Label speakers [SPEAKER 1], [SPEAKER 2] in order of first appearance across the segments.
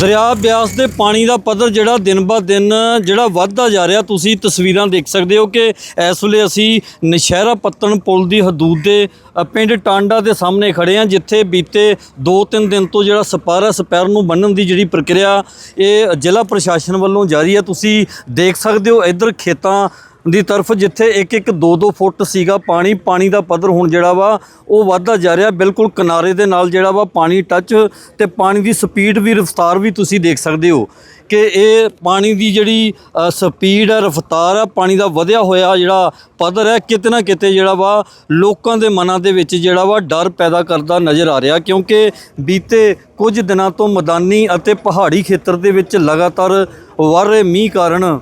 [SPEAKER 1] ਦਰਿਆ ਬਿਆਸ ਦੇ ਪਾਣੀ ਦਾ ਪੱਧਰ ਜਿਹੜਾ ਦਿਨ ਬਾ ਦਿਨ ਜਿਹੜਾ ਵੱਧਦਾ ਜਾ ਰਿਹਾ, ਤੁਸੀਂ ਤਸਵੀਰਾਂ ਦੇਖ ਸਕਦੇ ਹੋ ਕਿ ਇਸ ਵੇਲੇ ਅਸੀਂ ਨਸ਼ਹਿਰਾ ਪੱਤਣ ਪੁਲ ਦੀ ਹਦੂਦ ਦੇ ਪਿੰਡ ਟਾਂਡਾ ਦੇ ਸਾਹਮਣੇ ਖੜੇ ਹਾਂ, ਜਿੱਥੇ ਬੀਤੇ 2-3 ਦਿਨ ਤੋਂ ਜਿਹੜਾ ਸਪਾਰਾ ਸਪੈਰ ਨੂੰ ਬੰਨਣ ਦੀ ਜਿਹੜੀ ਪ੍ਰਕਿਰਿਆ ਇਹ ਜ਼ਿਲ੍ਹਾ ਪ੍ਰਸ਼ਾਸਨ ਵੱਲੋਂ ਜਾਰੀ ਹੈ। ਤੁਸੀਂ ਦੇਖ ਸਕਦੇ ਹੋ ਇੱਧਰ ਖੇਤਾਂ ਦੀ ਤਰਫ ਜਿੱਥੇ ਇੱਕ ਇੱਕ 2-2 ਫੁੱਟ ਸੀਗਾ ਪਾਣੀ ਪਾਣੀ ਦਾ ਪੱਧਰ ਹੁਣ ਜਿਹੜਾ ਵਾ ਉਹ ਵੱਧਦਾ ਜਾ ਰਿਹਾ। ਬਿਲਕੁਲ ਕਿਨਾਰੇ ਦੇ ਨਾਲ ਜਿਹੜਾ ਵਾ ਪਾਣੀ ਟੱਚ ਤੇ ਪਾਣੀ ਦੀ ਸਪੀਡ ਵੀ, ਰਫ਼ਤਾਰ ਵੀ ਤੁਸੀਂ ਦੇਖ ਸਕਦੇ ਹੋ ਕਿ ਇਹ ਪਾਣੀ ਦੀ ਜਿਹੜੀ ਸਪੀਡ ਹੈ ਰਫ਼ਤਾਰ ਹੈ ਪਾਣੀ ਦਾ ਵਧਿਆ ਹੋਇਆ ਜਿਹੜਾ ਪੱਧਰ ਹੈ, ਕਿਤੇ ਨਾ ਕਿਤੇ ਜਿਹੜਾ ਵਾ ਲੋਕਾਂ ਦੇ ਮਨਾਂ ਦੇ ਵਿੱਚ ਜਿਹੜਾ ਵਾ ਡਰ ਪੈਦਾ ਕਰਦਾ ਨਜ਼ਰ ਆ ਰਿਹਾ। ਕਿਉਂਕਿ ਬੀਤੇ ਕੁਝ ਦਿਨਾਂ ਤੋਂ ਮੈਦਾਨੀ ਅਤੇ ਪਹਾੜੀ ਖੇਤਰ ਦੇ ਵਿੱਚ ਲਗਾਤਾਰ ਵਰ ਰਹੇ ਮੀਂਹ ਕਾਰਨ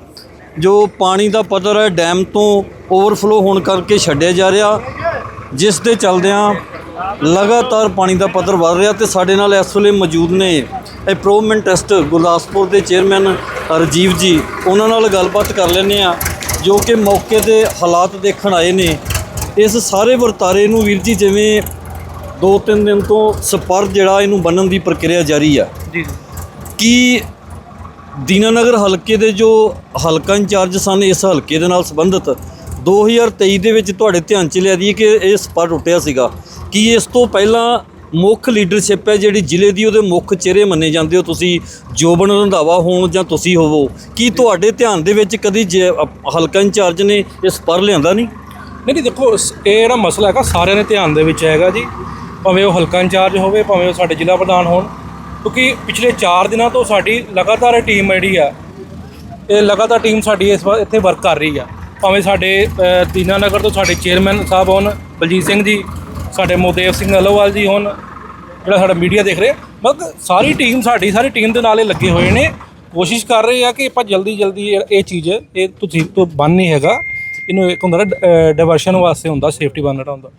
[SPEAKER 1] ਜੋ ਪਾਣੀ ਦਾ ਪੱਧਰ ਹੈ ਡੈਮ ਤੋਂ ਓਵਰਫਲੋ ਹੋਣ ਕਰਕੇ ਛੱਡਿਆ ਜਾ ਰਿਹਾ। ਜਿਸ ਦੇ ਚਲਦਿਆਂ ਲਗਾਤਾਰ ਪਾਣੀ ਦਾ ਪੱਧਰ ਵਧ ਰਿਹਾ ਤੇ ਸਾਡੇ ਨਾਲ ਇਸ ਵੇਲੇ ਮੌਜੂਦ ਨੇ ਇੰਪਰੂਵਮੈਂਟ ਟੈਸਟ ਗੁਰਦਾਸਪੁਰ ਦੇ ਚੇਅਰਮੈਨ ਰਜੀਵ ਜੀ। ਉਹਨਾਂ ਨਾਲ ਗੱਲਬਾਤ ਕਰ ਲੈਂਦੇ ਆ ਜੋ ਕਿ ਮੌਕੇ ਦੇ ਹਾਲਾਤ ਦੇਖਣ ਆਏ ਨੇ। ਇਸ ਸਾਰੇ ਵਰਤਾਰੇ ਨੂੰ ਵੀਰ ਜੀ ਜਿਵੇਂ ਦੋ ਤਿੰਨ ਦਿਨ ਤੋਂ ਸਪਰ ਜਿਹੜਾ ਇਹਨੂੰ ਬੰਨਣ ਦੀ ਪ੍ਰਕਿਰਿਆ ਜਾਰੀ ਆ।
[SPEAKER 2] ਜੀ।
[SPEAKER 1] ਕੀ ਦੀਨਾਨਗਰ ਹਲਕੇ ਦੇ ਜੋ ਹਲਕਾ ਇੰਚਾਰਜ ਸਨ ਇਸ ਹਲਕੇ ਦੇ ਨਾਲ ਸੰਬੰਧਿਤ 2023 ਦੇ ਵਿੱਚ ਤੁਹਾਡੇ ਧਿਆਨ ਚ ਲਿਆ ਦੀ ਕਿ ਇਹ ਸਪਾ ਟੁੱਟਿਆ ਸੀਗਾ। ਕਿ ਇਸ ਤੋਂ ਪਹਿਲਾਂ ਮੁੱਖ ਲੀਡਰਸ਼ਿਪ ਹੈ ਜਿਹੜੀ ਜ਼ਿਲ੍ਹੇ ਦੀ ਉਹਦੇ ਮੁੱਖ ਚਿਹਰੇ ਮੰਨੇ ਜਾਂਦੇ ਹੋ ਤੁਸੀਂ? ਜੋਬਨ ਰੰਧਾਵਾ ਹੋਣ ਜਾਂ ਤੁਸੀਂ ਹੋਵੋ। ਕੀ ਤੁਹਾਡੇ ਧਿਆਨ ਦੇ ਵਿੱਚ ਕਦੀ ਜੇ- ਹਲਕਾ ਇੰਚਾਰਜ ਨੇ ਇਹ ਸਪਰ ਲਿਆਂਦਾ ਨਹੀਂ?
[SPEAKER 2] ਨਹੀਂ ਨਹੀਂ, ਦੇਖੋ, ਸ- ਇਹ ਜਿਹੜਾ ਮਸਲਾ ਹੈਗਾ, ਸਾਰਿਆਂ ਦੇ ਧਿਆਨ ਦੇ ਵਿੱਚ ਹੈਗਾ ਜੀ। ਭਾਵੇਂ ਉਹ ਹਲਕਾ ਇੰਚਾਰਜ ਹੋਵੇ, ਭਾਵੇਂ ਉਹ ਸਾਡੇ ਜ਼ਿਲ੍ਹਾ ਪ੍ਰਧਾਨ ਹੋਣ। ਕਿਉਂਕਿ ਪਿਛਲੇ 4 ਦਿਨਾਂ ਤੋਂ ਸਾਡੀ ਲਗਾਤਾਰ ਇਹ ਟੀਮ ਜਿਹੜੀ ਆ ਇਹ ਲਗਾਤਾਰ ਟੀਮ ਸਾਡੀ ਇਸ ਵਾਰ ਇੱਥੇ ਵਰਕ ਕਰ ਰਹੀ ਆ। ਭਾਵੇਂ ਸਾਡੇ ਅ, ਦੀਨਾਨਗਰ ਤੋਂ ਸਾਡੇ ਚੇਅਰਮੈਨ ਸਾਹਿਬ ਹੋਣ ਬਲਜੀਤ ਸਿੰਘ ਜੀ ਸਾਡੇ ਮੋਦੇਵ ਸਿੰਘ ਅਲੋਵਾਲ ਜੀ ਹੋਣ ਜਿਹੜਾ ਸਾਡਾ ਮੀਡੀਆ ਦੇਖ ਰਿਹਾ ਮਤਲਬ ਸਾਰੀ ਟੀਮ ਸਾਡੀ ਸਾਰੀ ਟੀਮ ਦੇ ਨਾਲ ਇਹ ਲੱਗੇ ਹੋਏ ਨੇ। ਕੋਸ਼ਿਸ਼ ਕਰ ਰਹੇ ਆ ਕਿ ਆਪਾਂ ਜਲਦੀ ਜਲਦੀ ਇਹ ਚੀਜ਼ ਇਹ ਤੁਸੀਂ ਤੋਂ ਬੰਨ ਨਹੀਂ ਹੈਗਾ। ਇਹਨੂੰ ਇੱਕ ਹੁੰਦਾ ਨਾ ਡਾਇਵਰਸ਼ਨ ਵਾਸਤੇ ਹੁੰਦਾ ਸੇਫਟੀ ਬੰਨਣਾ ਹੁੰਦਾ।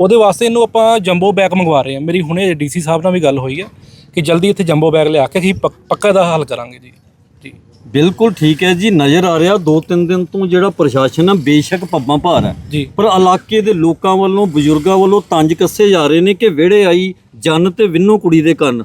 [SPEAKER 2] ਉਹਦੇ ਵਾਸਤੇ ਇਹਨੂੰ ਆਪਾਂ ਜੰਬੋ ਬੈਗ ਮੰਗਵਾ ਰਹੇ ਹਾਂ ਮੇਰੀ ਹੁਣੇ ਡੀਸੀ ਸਾਹਿਬ ਨਾਲ ਵੀ ਗੱਲ ਹੋਈ ਹੈ ਕਿ ਜਲਦੀ ਇੱਥੇ ਜੰਬੋ ਬੈਗ ਲਿਆ ਕੇ ਅਸੀਂ ਪੱਕ- ਪੱਕਾ ਦਾ ਹੱਲ ਕਰਾਂਗੇ ਜੀ। ਜੀ।
[SPEAKER 1] ਬਿਲਕੁਲ ਠੀਕ ਹੈ ਜੀ ਨਜ਼ਰ ਆ ਰਿਹਾ ਦੋ ਤਿੰਨ ਦਿਨ ਤੋਂ ਜਿਹੜਾ ਪ੍ਰਸ਼ਾਸਨ ਹੈ ਬੇਸ਼ੱਕ ਪੱਬਾਂ ਭਾਰ ਹੈ।
[SPEAKER 2] ਜੀ।
[SPEAKER 1] ਪਰ ਇਲਾਕੇ ਦੇ ਲੋਕਾਂ ਵੱਲੋਂ ਬਜ਼ੁਰਗਾਂ ਵੱਲੋਂ ਤੰਜ ਕੱਸੇ ਜਾ ਰਹੇ ਨੇ ਕਿ ਵਿਹੜੇ ਆਈ ਜਨ ਤੇ ਵਿੰਨੋ ਕੁੜੀ ਦੇ ਕੰਨ।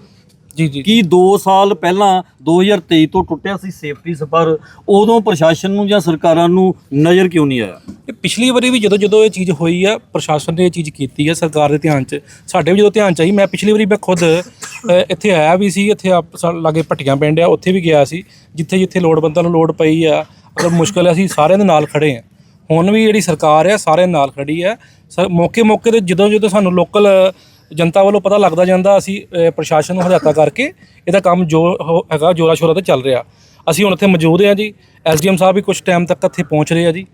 [SPEAKER 2] ਜੀ ਜੀ
[SPEAKER 1] ਕੀ 2 ਸਾਲ ਪਹਿਲਾਂ 2023 ਤੋਂ ਟੁੱਟਿਆ ਸੀ ਸੇਫਟੀ ਸਪਰ? ਉਦੋਂ ਪ੍ਰਸ਼ਾਸਨ ਨੂੰ ਜਾਂ ਸਰਕਾਰਾਂ ਨੂੰ ਨਜ਼ਰ ਕਿਉਂ ਨਹੀਂ ਆਇਆ?
[SPEAKER 2] ਇਹ ਪਿਛਲੀ ਵਾਰੀ ਵੀ ਜਦੋਂ ਜਦੋਂ ਇਹ ਚੀਜ਼ ਹੋਈ ਆ ਪ੍ਰਸ਼ਾਸਨ ਨੇ ਇਹ ਚੀਜ਼ ਕੀਤੀ ਹੈ ਸਰਕਾਰ ਦੇ ਧਿਆਨ 'ਚ। ਸਾਡੇ ਵੀ ਜਦੋਂ ਧਿਆਨ 'ਚ ਆਈ ਮੈਂ ਪਿਛਲੀ ਵਾਰੀ ਮੈਂ ਖੁਦ ਇੱਥੇ ਆਇਆ ਵੀ ਸੀ ਇੱਥੇ ਆਪ ਲਾਗੇ ਪੱਟੀਆਂ ਪਿੰਡ ਆ ਉੱਥੇ ਵੀ ਗਿਆ ਸੀ ਜਿੱਥੇ ਜਿੱਥੇ ਲੋੜਵੰਦਾਂ ਨੂੰ ਲੋੜ ਪਈ ਆ ਅਗਰ ਮੁਸ਼ਕਲ ਅਸੀਂ ਸਾਰਿਆਂ ਦੇ ਨਾਲ ਖੜੇ ਆ। ਹੁਣ ਵੀ ਜਿਹੜੀ ਸਰਕਾਰ ਹੈ ਸਾਰਿਆਂ ਨਾਲ ਖੜੀ ਸਰ ਮੌਕੇ ਮੌਕੇ ਤੇ ਜਦੋਂ ਜਦੋਂ ਸਾਨੂੰ ਲੋਕਲ ਜਨਤਾ ਵੱਲੋਂ ਪਤਾ ਲੱਗਦਾ ਜਾਂਦਾ ਅਸੀਂ ਅ, ਪ੍ਰਸ਼ਾਸਨ ਨੂੰ ਹਦਾਇਤਾਂ ਕਰਕੇ ਇਹਦਾ ਕੰਮ ਜੋ ਹੋ- ਹੈਗਾ ਜੋਰਾ ਸ਼ੋਰਾ ਤੇ ਚੱਲ ਰਿਹਾ। ਅਸੀਂ ਹੁਣ ਇੱਥੇ ਮੌਜੂਦ ਹਾਂ ਜੀ ਐਸਡੀਐਮ ਸਾਹਿਬ ਵੀ ਕੁਝ ਟਾਈਮ ਤੱਕ ਇੱਥੇ ਪਹੁੰਚ ਰਹੇ ਆ ਜੀ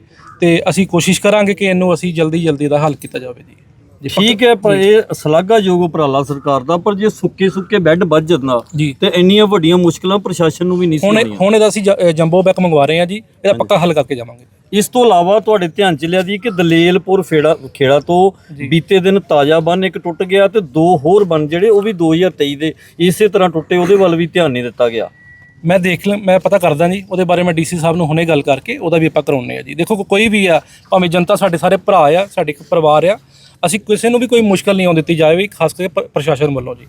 [SPEAKER 2] ਤੇ ਅਸੀਂ ਕੋਸ਼ਿਸ਼ ਕਰਾਂਗੇ ਕਿ ਇਹਨੂੰ ਅਸੀਂ ਜਲਦੀ ਜਲਦੀ ਦਾ ਹੱਲ ਕੀਤਾ ਜਾਵੇ ਜੀ।
[SPEAKER 1] ਠੀਕ ਹੈ ਪਰ ਇਹ ਸ਼ਲਾਘਾਯੋਗ ਉਪਰਾਲਾ ਸਰਕਾਰ ਦਾ ਪਰ ਜੇ ਸੁੱਕੇ ਸੁੱਕੇ ਬੈੱਡ ਵੱਜ ਜਾਂਦਾ ਤੇ ਇੰਨੀਆਂ ਵੱਡੀਆਂ ਮੁਸ਼ਕਲਾਂ ਪ੍ਰਸ਼ਾਸਨ ਨੂੰ ਵੀ ਨਹੀਂ ਸੀ
[SPEAKER 2] ਹੁਣ ਹੁਣ ਇਹਦਾ ਅਸੀਂ ਜੰਬੋ ਬੈਕ ਮੰਗਵਾ ਰਹੇ ਹਾਂ ਜੀ ਇਹਦਾ ਪੱਕਾ ਹੱਲ ਕਰਕੇ ਜਾਵਾਂਗੇ।
[SPEAKER 1] ਇਸ ਤੋਂ ਇਲਾਵਾ ਤੁਹਾਡੇ ਧਿਆਨ ਚ ਲਿਆ ਦੀ ਕਿ ਦਲੇਲਪੁਰ ਫੇੜਾ ਖੇੜਾ ਤੋਂ ਬੀਤੇ ਦਿਨ ਤਾਜ਼ਾ ਬੰਨ ਇੱਕ ਟੁੱਟ ਗਿਆ ਤੇ ਦੋ ਹੋਰ ਬੰਨ ਜਿਹੜੇ ਉਹ ਵੀ 2023 ਦੇ ਇਸੇ ਤਰ੍ਹਾਂ ਟੁੱਟੇ ਉਹਦੇ ਵੱਲ ਵੀ ਧਿਆਨ ਨਹੀਂ ਦਿੱਤਾ ਗਿਆ।
[SPEAKER 2] ਮੈਂ ਦੇਖ ਲ ਮੈਂ ਪਤਾ ਕਰਦਾ ਜੀ ਉਹਦੇ ਬਾਰੇ ਮੈਂ ਡੀਸੀ ਸਾਹਿਬ ਨੂੰ ਹੁਣੇ ਗੱਲ ਕਰਕੇ ਉਹਦਾ ਵੀ ਆਪਾਂ ਕਰਾਉਣੇ ਆ ਜੀ। ਦੇਖੋ ਕੋਈ ਵੀ ਆ ਭਾਵੇਂ ਜਨਤਾ ਸਾਡੇ ਸਾਰੇ ਭਰਾ ਆ ਸਾਡੇ ਇੱਕ ਪਰਿਵਾਰ ਆ ਅਸੀਂ ਕਿਸੇ ਨੂੰ ਵੀ ਕੋਈ ਮੁਸ਼ਕਲ ਨਹੀਂ ਆਉਣ ਦਿੱਤੀ ਜਾਵੇਗੀ ਖਾਸ ਕਰਕੇ ਪ- ਪ੍ਰਸ਼ਾਸਨ ਵੱਲੋਂ ਜੀ।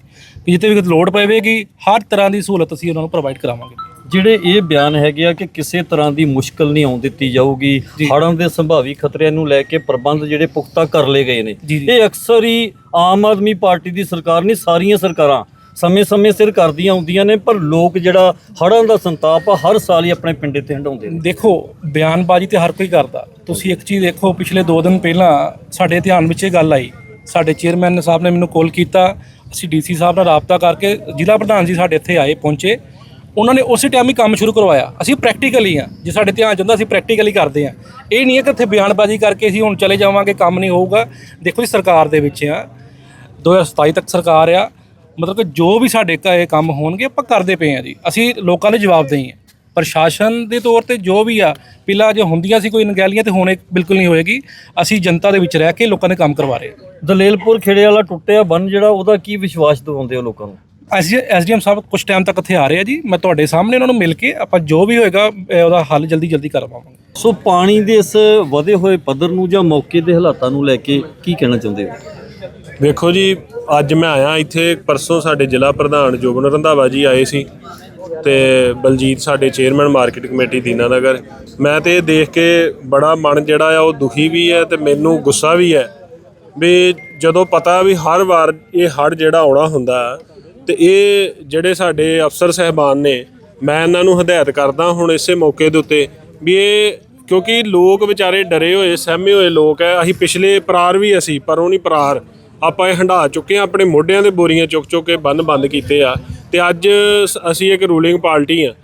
[SPEAKER 2] ਕਿ ਜਿੱਥੇ ਵੀ ਲੋੜ ਪਵੇਗੀ ਹਰ ਤਰ੍ਹਾਂ ਦੀ ਸਹੂਲਤ ਅਸੀਂ ਉਹਨਾਂ ਨੂੰ ਪ੍ਰੋਵਾਈਡ ਕਰਾਵਾਂਗੇ।
[SPEAKER 1] ਜਿਹੜੇ ਇਹ ਬਿਆਨ ਹੈਗੇ ਆ ਕਿ ਕਿਸੇ ਤਰ੍ਹਾਂ ਦੀ ਮੁਸ਼ਕਲ ਨਹੀਂ ਆਉਣ ਦਿੱਤੀ ਜਾਊਗੀ ਹੜ੍ਹਾਂ ਦੇ ਸੰਭਾਵੀ ਖਤਰਿਆਂ ਨੂੰ ਲੈ ਕੇ ਪ੍ਰਬੰਧ ਜਿਹੜੇ ਪੁਖਤਾ ਕਰ ਲਏ ਗਏ ਨੇ।
[SPEAKER 2] ਜੀ, ਜੀ।
[SPEAKER 1] ਇਹ ਅਕਸਰ ਹੀ ਆਮ ਆਦਮੀ ਪਾਰਟੀ ਦੀ ਸਰਕਾਰ ਨਹੀਂ ਸਾਰੀਆਂ ਸਰਕਾਰਾਂ ਸਮੇਂ-ਸਮੇਂ ਸਿਰ ਕਰਦੀਆਂ ਹੁੰਦੀਆਂ ਨੇ, ਪਰ ਲੋਕ ਜਿਹੜਾ ਹੜ੍ਹਾਂ ਦਾ ਸੰਤਾਪ ਆ, ਹਰ ਸਾਲ ਹੀ ਆਪਣੇ ਪਿੰਡੇ ਤੇ ਹੰਡਾਉਂਦੇ ਨੇ।
[SPEAKER 2] ਦੇਖੋ, ਬਿਆਨਬਾਜ਼ੀ ਤੇ ਹਰ ਕੋਈ ਕਰਦਾ। ਤੁਸੀਂ ਇੱਕ ਚੀਜ਼ ਦੇਖੋ, ਪਿਛਲੇ 2 ਦਿਨ ਪਹਿਲਾਂ ਸਾਡੇ ਧਿਆਨ ਵਿੱਚ ਇਹ ਗੱਲ ਆਈ। ਸਾਡੇ ਚੇਅਰਮੈਨ ਸਾਹਿਬ ਨੇ ਮੈਨੂੰ ਕਾਲ ਕੀਤਾ, ਅਸੀਂ ਡੀਸੀ ਸਾਹਿਬ ਨਾਲ ਰਾਬਤਾ ਕਰਕੇ ਜ਼ਿਲ੍ਹਾ ਪ੍ਰਧਾਨ ਜੀ ਸਾਡੇ ਇੱਥੇ ਆਏ, ਪਹੁੰਚੇ। ਉਹਨਾਂ ਨੇ ਉਸੇ ਟਾਈਮ ਹੀ ਕੰਮ ਸ਼ੁਰੂ ਕਰਵਾਇਆ। ਅਸੀਂ ਪ੍ਰੈਕਟੀਕਲੀ ਆ। ਜੇ ਸਾਡੇ ਧਿਆਨ ਚ ਹੁੰਦਾ, ਅਸੀਂ ਪ੍ਰੈਕਟੀਕਲੀ ਕਰਦੇ ਆ। ਇਹ ਨਹੀਂ ਹੈ ਕਿ ਇੱਥੇ ਬਿਆਨਬਾਜ਼ੀ ਕਰਕੇ ਅਸੀਂ ਹੁਣ ਚਲੇ ਜਾਵਾਂਗੇ, ਕੰਮ ਨਹੀਂ ਹੋਊਗਾ। ਦੇਖੋ ਜੀ, ਸਰਕਾਰ ਦੇ ਵਿੱਚ ਆ। 2027 ਤੱਕ ਸਰਕਾਰ ਆ। ਮਤਲਬ ਕਿ ਜੋ ਵੀ ਸਾਡੇ ਕ- ਇਹ ਕੰਮ ਹੋਣਗੇ ਆਪਾਂ ਕਰਦੇ ਪਏ ਆ ਜੀ। ਅਸੀਂ ਲੋਕਾਂ ਦੇ ਜਵਾਬ ਦੇਈ ਆ ਪ੍ਰਸ਼ਾਸਨ ਦੇ ਤੌਰ ਤੇ ਜੋ ਵੀ ਆ ਪਹਿਲਾਂ ਜੇ ਹੁੰਦੀਆਂ ਸੀ ਕੋਈ ਨਗੈਲੀਆਂ ਤੇ ਹੁਣ ਇਹ ਬਿਲਕੁਲ ਨਹੀਂ ਹੋਏਗੀ। ਅਸੀਂ ਜਨਤਾ ਦੇ ਵਿੱਚ ਰਹਿ ਕੇ ਲੋਕਾਂ ਦੇ ਕੰਮ ਕਰਵਾ ਰਹੇ ਹਾਂ।
[SPEAKER 1] ਦਲੇਲਪੁਰ ਖੇੜੇ ਵਾਲਾ ਟੁੱਟਿਆ ਬੰਨ ਜਿਹੜਾ ਉਹਦਾ ਕੀ ਵਿਸ਼ਵਾਸ ਦਿਵਾਉਂਦੇ ਹੋ ਲੋਕਾਂ ਨੂੰ?
[SPEAKER 2] ਅਸੀਂ ਐਸਡੀਐਮ ਸਾਹਿਬ ਕੁਝ ਟਾਈਮ ਤੱਕ ਇੱਥੇ ਆ ਰਹੇ ਆ ਜੀ। ਮੈਂ ਤੁਹਾਡੇ ਸਾਹਮਣੇ ਉਹਨਾਂ ਨੂੰ ਮਿਲ ਕੇ ਆਪਾਂ ਜੋ ਵੀ ਹੋਏਗਾ ਉਹਦਾ ਹੱਲ ਜਲਦੀ ਜਲਦੀ ਕਰਵਾਵਾਂਗੇ
[SPEAKER 1] ਸੋ ਪਾਣੀ ਦੇ ਇਸ ਵਧੇ ਹੋਏ ਪੱਧਰ ਨੂੰ ਜਾਂ ਮੌਕੇ ਦੇ ਹਾਲਾਤਾਂ ਨੂੰ ਲੈ ਕੇ ਕੀ ਕਹਿਣਾ ਚਾਹੁੰਦੇ ਹੋ?
[SPEAKER 3] ਵੇਖੋ ਜੀ ਅੱਜ ਮੈਂ ਆਇਆ ਇੱਥੇ ਪਰਸੋਂ ਸਾਡੇ ਜ਼ਿਲ੍ਹਾ ਪ੍ਰਧਾਨ ਜੋਬਨ ਰੰਧਾਵਾ ਜੀ ਆਏ ਸੀ ਤੇ ਬਲਜੀਤ ਸਾਡੇ ਚੇਅਰਮੈਨ ਮਾਰਕੀਟ ਕਮੇਟੀ ਦੀਨਾਨਗਰ ਮੈਂ ਤੇ ਇਹ ਦੇਖ ਕੇ ਬੜਾ ਮਨ ਜਿਹੜਾ ਆ ਉਹ ਦੁਖੀ ਵੀ ਹੈ ਤੇ ਮੈਨੂੰ ਗੁੱਸਾ ਵੀ ਹੈ ਵੀ ਜਦੋਂ ਪਤਾ ਵੀ ਹਰ ਵਾਰ ਇਹ ਹੜ ਜਿਹੜਾ ਆਉਣਾ ਹੁੰਦਾ ਹੈ, ਤੇ ਇਹ ਜਿਹੜੇ ਸਾਡੇ ਅਫਸਰ ਸਹਿਬਾਨ ਨੇ ਮੈਂ ਇਹਨਾਂ ਨੂੰ ਹਦਾਇਤ ਕਰਦਾ ਹੁਣ ਇਸੇ ਮੌਕੇ ਦੇ ਉੱਤੇ ਵੀ ਇਹ ਕਿਉਂਕਿ ਲੋਕ ਵਿਚਾਰੇ ਡਰੇ ਹੋਏ ਸਹਿਮੇ ਹੋਏ ਲੋਕ ਹੈ। ਅਸੀਂ ਪਿਛਲੇ ਪਰਾਰ ਵੀ ਅਸੀਂ ਪਰ ਉਹ ਨਹੀਂ ਪਰਾਰ। ਆਪਾਂ ਇਹ ਹੰਢਾ ਚੁੱਕੇ ਆ ਆਪਣੇ ਮੋਢਿਆਂ ਦੇ ਬੋਰੀਆਂ ਚੁੱਕ ਚੁੱਕ ਕੇ ਬੰਨ ਬੰਦ ਕੀਤੇ ਆ। ਤੇ ਅੱਜ ਸ- ਅਸੀਂ ਇੱਕ ਰੂਲਿੰਗ ਪਾਰਟੀ ਆ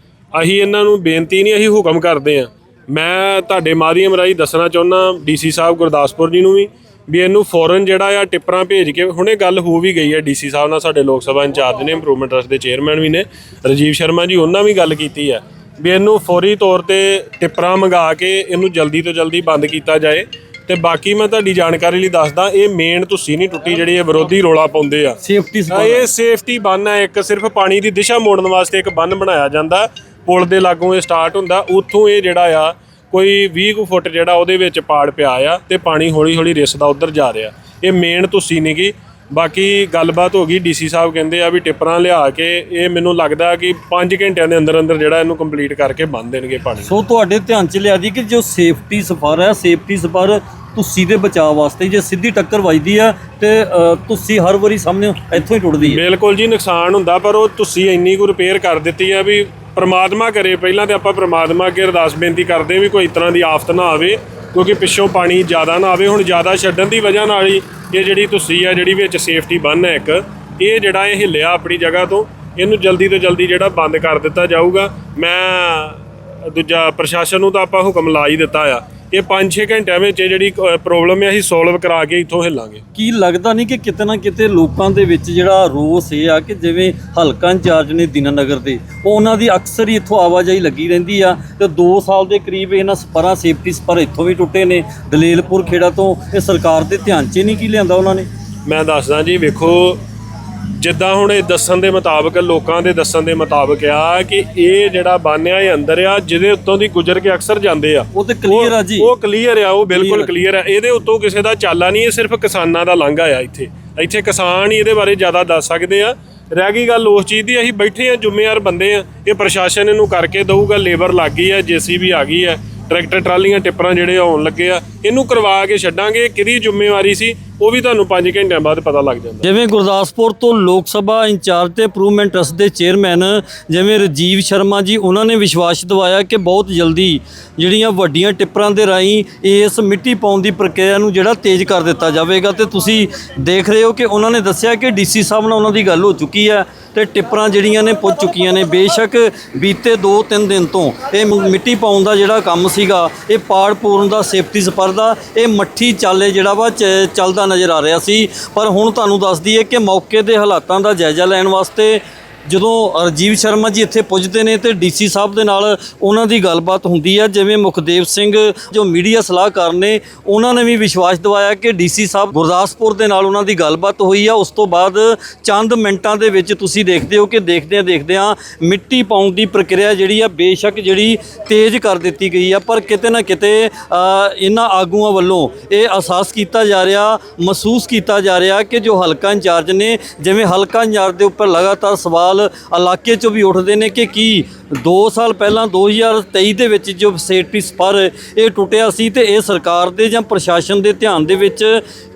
[SPEAKER 3] ਅਸੀਂ ਇਹਨਾਂ ਨੂੰ ਬੇਨਤੀ ਨਹੀਂ, ਅਸੀਂ ਹੁਕਮ ਕਰਦੇ ਆ ਮੈਂ ਤੁਹਾਡੇ ਮਾਧਿਅਮ ਰਾਹੀਂ ਦੱਸਣਾ ਚਾਹੁੰਦਾ ਡੀਸੀ ਸਾਹਿਬ ਗੁਰਦਾਸਪੁਰ ਜੀ ਨੂੰ ਵੀ ਵੀ ਇਹਨੂੰ ਫੌਰਨ ਜਿਹੜਾ ਆ ਟਿੱਪਰਾਂ ਭੇਜ ਕੇ, ਹੁਣੇ ਗੱਲ ਹੋ ਵੀ ਗਈ ਹੈ ਡੀਸੀ ਸਾਹਿਬ ਨਾਲ ਸਾਡੇ ਲੋਕ ਸਭਾ ਇੰਚਾਰਜ ਨੇ, ਇੰਪਰੂਵਮੈਂਟ ਟਰਸਟ ਦੇ ਚੇਅਰਮੈਨ ਵੀ ਨੇ, ਰਾਜੀਵ ਸ਼ਰਮਾ ਜੀ, ਉਹਨਾਂ ਵੀ ਗੱਲ ਕੀਤੀ ਆ, ਵੀ ਇਹਨੂੰ ਫੌਰੀ ਤੌਰ ਤੇ ਟਿੱਪਰਾਂ ਮੰਗਾ ਕੇ ਇਹਨੂੰ ਜਲਦੀ ਤੋਂ ਜਲਦੀ ਬੰਦ ਕੀਤਾ ਜਾਏ। ਤੇ ਬਾਕੀ ਮੈਂ ਤੁਹਾਡੀ ਜਾਣਕਾਰੀ ਲਈ ਦੱਸਦਾ ਇਹ ਮੇਨ ਤੁਸੀਂ ਨਹੀਂ ਟੁੱਟੀ ਜਿਹੜੀ ਇਹ ਵਿਰੋਧੀ ਰੋਲਾ ਪਾਉਂਦੇ ਆ।
[SPEAKER 1] ਸੇਫਟੀ
[SPEAKER 3] ਇਹ ਸੇਫਟੀ ਬੰਨ ਹੈ ਇੱਕ ਸਿਰਫ ਪਾਣੀ ਦੀ ਦਿਸ਼ਾ ਮੋੜਨ ਵਾਸਤੇ ਇੱਕ ਬੰਨ ਬਣਾਇਆ ਜਾਂਦਾ। ਪੁਲ ਦੇ ਲਾਗੋਂ ਇਹ ਸਟਾਰਟ ਹੁੰਦਾ ਉੱਥੋਂ ਇਹ ਜਿਹੜਾ ਆ ਕੋਈ 20 ਕੁ ਫੁੱਟ ਜਿਹੜਾ ਉਹਦੇ ਵਿੱਚ ਪਾੜ ਪਿਆ ਆ ਤੇ ਪਾਣੀ ਹੌਲੀ ਹੌਲੀ ਰਿਸਦਾ ਉਧਰ ਜਾ ਰਿਹਾ। ਇਹ ਮੇਨ ਤੁਸੀਂ ਨਹੀਂਗੀ ਬਾਕੀ ਗੱਲਬਾਤ ਹੋ ਗਈ ਡੀਸੀ ਸਾਹਿਬ ਕਹਿੰਦੇ ਆ ਵੀ ਟਿੱਪਰਾਂ ਲਿਆ ਕੇ ਇਹ ਮੈਨੂੰ ਲੱਗਦਾ ਕਿ 5 ਘੰਟਿਆਂ ਦੇ ਅੰਦਰ ਅੰਦਰ ਜਿਹੜਾ ਇਹਨੂੰ ਕੰਪਲੀਟ ਕਰਕੇ ਬੰਨ ਦੇਣਗੇ ਪਾਣੀ
[SPEAKER 1] ਸੋ ਤੁਹਾਡੇ ਧਿਆਨ ਚ ਲਿਆ ਦੀ ਕਿ ਜੋ ਸੇਫਟੀ ਸਫਰ ਹੈ ਸੇਫਟੀ ਸਫਰ ਤੁਸੀਂ ਦੇ ਬਚਾਅ ਵਾਸਤੇ ਜੇ ਸਿੱਧੀ ਟੱਕਰ ਵੱਜਦੀ ਆ ਤੇ ਤੁਸੀਂ ਹਰ ਵਾਰੀ ਸਾਹਮਣੇ ਇੱਥੋਂ ਹੀ ਟੁੱਟਦੀ ਹੈ।
[SPEAKER 3] ਬਿਲਕੁਲ ਜੀ ਨੁਕਸਾਨ ਹੁੰਦਾ ਪਰ ਉਹ ਤੁਸੀਂ ਇੰਨੀ ਕੁ ਰਿਪੇਅਰ ਕਰ ਦਿੱਤੀ ਆ ਵੀ ਪ੍ਰਮਾਤਮਾ ਕਰੇ। ਪਹਿਲਾਂ ਤੇ ਆਪਾਂ ਪ੍ਰਮਾਤਮਾ ਅੱਗੇ ਅਰਦਾਸ ਬੇਨਤੀ ਕਰਦੇ ਵੀ ਕੋਈ ਇਸ ਤਰ੍ਹਾਂ ਦੀ ਆਫਤ ਨਾ ਆਵੇ। ਕਿਉਂਕਿ ਪਿੱਛੋਂ ਪਾਣੀ ਜ਼ਿਆਦਾ ਨਾ ਆਵੇ, ਹੁਣ ਜ਼ਿਆਦਾ ਛੱਡਣ ਦੀ ਵਜ੍ਹਾ ਨਾਲ ਹੀ ਇਹ ਜਿਹੜੀ ਤੁਸੀਂ ਆ, ਜਿਹੜੀ ਵਿੱਚ ਸੇਫਟੀ ਬੰਨ ਹੈ ਇੱਕ, ਇਹ ਜਿਹੜਾ ਇਹ ਹਿੱਲਿਆ ਆਪਣੀ ਜਗ੍ਹਾ ਤੋਂ, ਇਹਨੂੰ ਜਲਦੀ ਤੋਂ ਜਲਦੀ ਜਿਹੜਾ ਬੰਦ ਕਰ ਦਿੱਤਾ ਜਾਊਗਾ। ਮੈਂ ਦੂਜਾ ਪ੍ਰਸ਼ਾਸਨ ਨੂੰ ਤਾਂ ਆਪਾਂ ਹੁਕਮ ਲਾ ਹੀ ਦਿੱਤਾ ਆ। ਇਹ 5-6 ਘੰਟਿਆਂ ਵਿੱਚ ਇਹ ਜਿਹੜੀ ਪ੍ਰੋਬਲਮ ਹੈ ਅਸੀਂ ਸੋਲਵ ਕਰਾ ਕੇ ਇੱਥੋਂ ਹਿੱਲਾਂਗੇ।
[SPEAKER 1] ਕੀ ਲੱਗਦਾ ਨਹੀਂ ਕਿ ਕਿਤੇ ਨਾ ਕਿਤੇ ਲੋਕਾਂ ਦੇ ਵਿੱਚ ਜਿਹੜਾ ਰੋਸ ਇਹ ਆ ਕਿ ਜਿਵੇਂ ਹਲਕਾ ਇੰਚਾਰਜ ਨੇ ਦੀਨਾਨਗਰ ਦੇ ਉਹ ਉਹਨਾਂ ਦੀ ਅਕਸਰ ਹੀ ਇੱਥੋਂ ਆਵਾਜਾਈ ਲੱਗੀ ਰਹਿੰਦੀ ਆ ਤੇ 2 ਸਾਲ ਦੇ ਕਰੀਬ ਇਹਨਾਂ ਸਪਰਾਂ ਸੇਫਟੀ ਸਪਰ ਇੱਥੋਂ ਵੀ ਟੁੱਟੇ ਨੇ। ਦਲੇਲਪੁਰ ਖੇੜਾ ਤੋਂ ਇਹ ਸਰਕਾਰ ਦੇ ਧਿਆਨ 'ਚ ਨਹੀਂ ਕੀ ਲਿਆਂਦਾ ਉਹਨਾਂ ਨੇ?
[SPEAKER 3] ਮੈਂ ਦੱਸਦਾ ਜੀ ਵੇਖੋ ਜਿੱਦਾਂ ਹੁਣ ਇਹ ਦੱਸਣ ਦੇ ਮੁਤਾਬਕ ਲੋਕਾਂ ਦੇ ਦੱਸਣ ਦੇ ਮੁਤਾਬਕ ਆ ਕਿ ਇਹ ਜਿਹੜਾ ਬਾਨਿਆ ਇਹ ਅੰਦਰ ਆ ਜਿਹਦੇ ਉੱਤੋਂ ਦੀ ਗੁਜ਼ਰ ਕੇ ਅਕਸਰ ਜਾਂਦੇ ਆ।
[SPEAKER 1] ਉਹ ਤੇ ਕਲੀਅਰ ਆ ਜੀ।
[SPEAKER 3] ਉਹ ਕਲੀਅਰ ਆ ਉਹ ਬਿਲਕੁਲ ਕਲੀਅਰ ਆ। ਇਹਦੇ ਉੱਤੋਂ ਕਿਸੇ ਦਾ ਚਾਲਾ ਨਹੀਂ ਇਹ ਸਿਰਫ ਕਿਸਾਨਾਂ ਦਾ ਲਾਂਘਾ ਆ ਇੱਥੇ। ਇੱਥੇ ਕਿਸਾਨ ਹੀ ਇਹਦੇ ਬਾਰੇ ਜ਼ਿਆਦਾ ਦੱਸ ਸਕਦੇ ਆ। ਰਹਿ ਗਈ ਗੱਲ ਉਸ ਚੀਜ਼ ਦੀ ਅਸੀਂ ਬੈਠੇ ਆ ਜ਼ਿੰਮੇਵਾਰ ਬੰਦੇ ਆ। ਇਹ ਪ੍ਰਸ਼ਾਸਨ ਇਹਨੂੰ ਕਰਕੇ ਦਊਗਾ ਲੇਬਰ ਲੱਗ ਗਈ ਆ ਜੀਸੀਬੀ ਆ ਗਈ ਆ। ਟਰੈਕਟਰ ਟਰਾਲੀਆਂ ਟਿੱਪਰਾਂ ਜਿਹੜੇ ਆਉਣ ਲੱਗੇ ਆ। ਇਹਨੂੰ ਕਰਵਾ ਕੇ ਛੱਡਾਂਗੇ ਕਿਹਦੀ ਜ਼ਿੰਮੇਵਾਰੀ ਸੀ? ਉਹ ਵੀ ਤੁਹਾਨੂੰ 5 ਘੰਟਿਆਂ ਬਾਅਦ ਪਤਾ ਲੱਗ ਜਾਂਦਾ।
[SPEAKER 1] ਜਿਵੇਂ ਗੁਰਦਾਸਪੁਰ ਤੋਂ ਲੋਕ ਸਭਾ ਇੰਚਾਰਜ ਤੇ ਇੰਪਰੂਵਮੈਂਟ ਟਰਸਟ ਦੇ ਚੇਅਰਮੈਨ ਜਿਵੇਂ ਰਜੀਵ ਸ਼ਰਮਾ ਜੀ, ਉਹਨਾਂ ਨੇ ਵਿਸ਼ਵਾਸ ਦਿਵਾਇਆ ਕਿ ਬਹੁਤ ਜਲਦੀ ਜਿਹੜੀਆਂ ਵੱਡੀਆਂ ਟਿੱਪਰਾਂ ਦੇ ਰਾਹੀਂ ਇਸ ਮਿੱਟੀ ਪਾਉਣ ਦੀ ਪ੍ਰਕਿਰਿਆ ਨੂੰ ਜਿਹੜਾ ਤੇਜ਼ ਕਰ ਦਿੱਤਾ ਜਾਵੇਗਾ ਤੇ ਤੁਸੀਂ ਦੇਖ ਰਹੇ ਹੋ ਕਿ ਉਹਨਾਂ ਨੇ ਦੱਸਿਆ ਕਿ ਡੀਸੀ ਸਾਹਿਬ ਨਾਲ ਉਹਨਾਂ ਦੀ ਗੱਲ ਹੋ ਚੁੱਕੀ ਹੈ ਤੇ ਟਿੱਪਰਾਂ ਜਿਹੜੀਆਂ ਨੇ ਪੁੱਜ ਚੁੱਕੀਆਂ ਨੇ। ਬੇਸ਼ੱਕ ਬੀਤੇ 2-3 ਦਿਨ ਤੋਂ ਇਹ ਮਿੱਟੀ ਪਾਉਣ ਦਾ ਜਿਹੜਾ ਕੰਮ ਸੀਗਾ, ਇਹ ਪਾੜ ਪੂਰਨ ਦਾ, ਸੇਫਟੀ ਸਪਰਦਾ, ਇਹ ਮੱਠੀ ਚਾਲੇ ਜਿਹੜਾ ਵਾ ਚ- ਚੱਲਦਾ ਨਜ਼ਰ ਆ ਰਿਹਾ ਸੀ, ਪਰ ਹੁਣ ਤੁਹਾਨੂੰ ਦੱਸ ਦਈਏ ਕਿ ਮੌਕੇ ਦੇ ਹਾਲਾਤਾਂ ਦਾ ਜਾਇਜ਼ਾ ਲੈਣ ਵਾਸਤੇ ਜਦੋਂ ਰਜੀਵ ਸ਼ਰਮਾ ਜੀ ਇੱਥੇ ਪੁੱਜਦੇ ਨੇ ਤੇ ਡੀਸੀ ਸਾਹਿਬ ਦੇ ਨਾਲ ਉਹਨਾਂ ਦੀ ਗੱਲਬਾਤ ਹੁੰਦੀ ਹੈ ਜਿਵੇਂ ਮੁਖਦੇਵ ਸਿੰਘ ਜੋ ਮੀਡੀਆ ਸਲਾਹਕਾਰ ਨੇ, ਉਹਨਾਂ ਨੇ ਵੀ ਵਿਸ਼ਵਾਸ ਦਿਵਾਇਆ ਕਿ ਡੀਸੀ ਸਾਹਿਬ ਗੁਰਦਾਸਪੁਰ ਦੇ ਨਾਲ ਉਹਨਾਂ ਦੀ ਗੱਲਬਾਤ ਹੋਈ ਆ। ਉਸ ਤੋਂ ਬਾਅਦ ਚੰਦ ਮਿੰਟਾਂ ਦੇ ਵਿੱਚ ਤੁਸੀਂ ਦੇਖਦੇ ਹੋ ਕਿ ਦੇਖਦਿਆਂ ਦੇਖਦਿਆਂ ਮਿੱਟੀ ਪਾਉਣ ਦੀ ਪ੍ਰਕਿਰਿਆ ਜਿਹੜੀ ਆ, ਬੇਸ਼ੱਕ ਜਿਹੜੀ ਤੇਜ਼ ਕਰ ਦਿੱਤੀ ਗਈ ਆ। ਪਰ ਕਿਤੇ ਨਾ ਕਿਤੇ ਇਹਨਾਂ ਆਗੂਆਂ ਵੱਲੋਂ ਇਹ ਅਹਿਸਾਸ ਕੀਤਾ ਜਾ ਰਿਹਾ, ਮਹਿਸੂਸ ਕੀਤਾ ਜਾ ਰਿਹਾ ਕਿ ਜੋ ਹਲਕਾ ਇੰਚਾਰਜ ਨੇ, ਜਿਵੇਂ ਹਲਕਾ ਇੰਚਾਰਜ ਦੇ ਉੱਪਰ ਲਗਾਤਾਰ ਸਵਾਲ ਇਲਾਕੇ 'ਚੋਂ ਵੀ ਉੱਠਦੇ ਨੇ ਕਿ ਕੀ 2 ਸਾਲ ਪਹਿਲਾਂ 2023 ਦੇ ਵਿੱਚ ਜੋ ਸੇਫਟੀ ਸਪਰ ਇਹ ਟੁੱਟਿਆ ਸੀ ਤੇ ਇਹ ਸਰਕਾਰ ਦੇ ਜਾਂ ਪ੍ਰਸ਼ਾਸਨ ਦੇ ਧਿਆਨ ਦੇ ਵਿੱਚ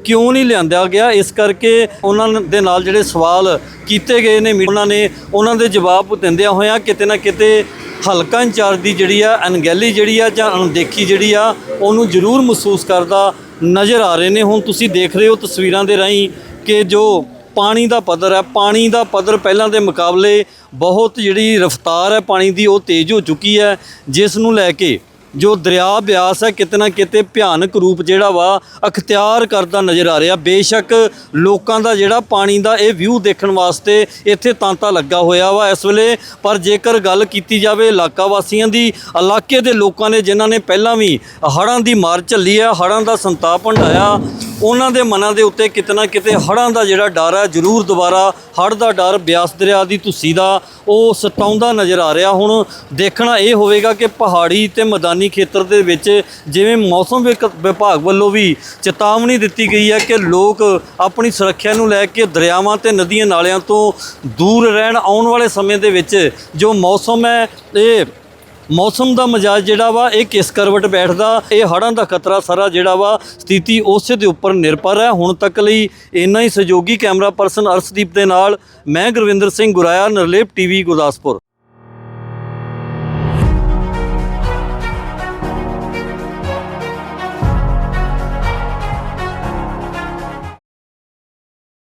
[SPEAKER 1] ਕਿਉਂ ਨਹੀਂ ਲਿਆਂਦਾ ਗਿਆ? ਇਸ ਕਰਕੇ ਉਹਨਾਂ ਦੇ ਨਾਲ ਜਿਹੜੇ ਸਵਾਲ ਕੀਤੇ ਗਏ ਨੇ ਉਹਨਾਂ ਨੇ, ਉਹਨਾਂ ਦੇ ਜਵਾਬ ਦਿੰਦਿਆਂ ਹੋਇਆਂ ਕਿਤੇ ਨਾ ਕਿਤੇ ਹਲਕਾ ਇੰਚਾਰਜ ਦੀ ਜਿਹੜੀ ਆ, ਅਣਗਹਿਲੀ ਜਿਹੜੀ ਆ ਜਾਂ ਅਣਦੇਖੀ ਜਿਹੜੀ ਆ, ਉਹਨੂੰ ਜ਼ਰੂਰ ਮਹਿਸੂਸ ਕਰਦਾ ਨਜ਼ਰ ਆ ਰਹੇ ਨੇ। ਹੁਣ ਤੁਸੀਂ ਦੇਖ ਰਹੇ ਹੋ ਤਸਵੀਰਾਂ ਦੇ ਰਾਹੀਂ ਕਿ ਜੋ ਪਾਣੀ ਦਾ ਪੱਧਰ ਹੈ। ਪਾਣੀ ਦਾ ਪੱਧਰ ਪਹਿਲਾਂ ਦੇ ਮੁਕਾਬਲੇ ਬਹੁਤ ਜਿਹੜੀ ਰਫ਼ਤਾਰ ਹੈ ਪਾਣੀ ਦੀ, ਉਹ ਤੇਜ਼ ਹੋ ਚੁੱਕੀ ਹੈ। ਜਿਸ ਨੂੰ ਲੈ ਕੇ ਜੋ ਦਰਿਆ ਬਿਆਸ ਹੈ, ਕਿਤੇ ਨਾ ਕਿਤੇ ਭਿਆਨਕ ਰੂਪ ਜਿਹੜਾ ਵਾ, ਅਖਤਿਆਰ ਕਰਦਾ ਨਜ਼ਰ ਆ ਰਿਹਾ। ਬੇਸ਼ੱਕ ਲੋਕਾਂ ਦਾ ਜਿਹੜਾ ਪਾਣੀ ਦਾ ਇਹ ਵਿਊ ਦੇਖਣ ਵਾਸਤੇ ਇੱਥੇ ਤਾਂਤਾ ਲੱਗਾ ਹੋਇਆ ਵਾ ਇਸ ਵੇਲੇ। ਪਰ ਜੇਕਰ ਗੱਲ ਕੀਤੀ ਜਾਵੇ ਇਲਾਕਾ ਵਾਸੀਆਂ ਦੀ, ਇਲਾਕੇ ਦੇ ਲੋਕਾਂ ਨੇ, ਜਿਨ੍ਹਾਂ ਨੇ ਪਹਿਲਾਂ ਵੀ ਹੜ੍ਹਾਂ ਦੀ ਮਾਰ ਝੱਲੀ ਹੈ, ਹੜ੍ਹਾਂ ਦਾ ਸੰਤਾਪ ਹੰਢਾਇਆ ਉਹਨਾਂ ਦੇ ਮਨਾਂ ਦੇ ਉੱਤੇ ਕਿਤਨਾ ਕਿਤੇ ਹੜ੍ਹਾਂ ਦਾ ਜਿਹੜਾ ਡਰ ਹੈ, ਜ਼ਰੂਰ ਦੁਬਾਰਾ ਹੜ੍ਹ ਦਾ ਡਰ ਬਿਆਸ ਦਰਿਆ ਦੀ ਧੁੱਸੀ ਦਾ ਉਹ ਸਤਾਉਂਦਾ ਨਜ਼ਰ ਆ ਰਿਹਾ। ਹੁਣ ਦੇਖਣਾ ਇਹ ਹੋਵੇਗਾ ਕਿ ਪਹਾੜੀ ਤੇ ਮੈਦਾਨੀ ਖੇਤਰ ਦੇ ਵਿੱਚ ਜਿਵੇਂ ਮੌਸਮ ਵਿਕ- ਵਿਭਾਗ ਵੱਲੋਂ ਵੀ ਚੇਤਾਵਨੀ ਦਿੱਤੀ ਗਈ ਹੈ ਕਿ ਲੋਕ ਆਪਣੀ ਸੁਰੱਖਿਆ ਨੂੰ ਲੈ ਕੇ ਦਰਿਆਵਾਂ ਤੇ ਨਦੀਆਂ ਨਾਲਿਆਂ ਤੋਂ ਦੂਰ ਰਹਿਣ ਆਉਣ ਵਾਲੇ ਸਮੇਂ ਦੇ ਵਿੱਚ ਜੋ ਮੌਸਮ ਹੈ, ਇਹ ਮੌਸਮ ਦਾ ਮਜਾਜ ਜਿਹੜਾ ਵਾ, ਇਹ ਕਿਸ ਕਰਵਟ ਬੈਠਦਾ, ਇਹ ਹੜ੍ਹਾਂ ਦਾ ਖਤਰਾ ਸਾਰਾ ਜਿਹੜਾ ਵਾ, ਸਥਿਤੀ ਉਸੇ ਦੇ ਉੱਪਰ ਨਿਰਭਰ ਹੈ। ਹੁਣ ਤੱਕ ਲਈ ਇੰਨਾ ਹੀ ਸਹਿਯੋਗੀ ਕੈਮਰਾ ਪਰਸਨ ਅਰਸ਼ਦੀਪ ਦੇ ਨਾਲ, ਮੈਂ ਗੁਰਵਿੰਦਰ ਸਿੰਘ ਗੁਰਾਇਆ, ਨਰਲੇਪ ਟੀਵੀ ਗੁਰਦਾਸਪੁਰ।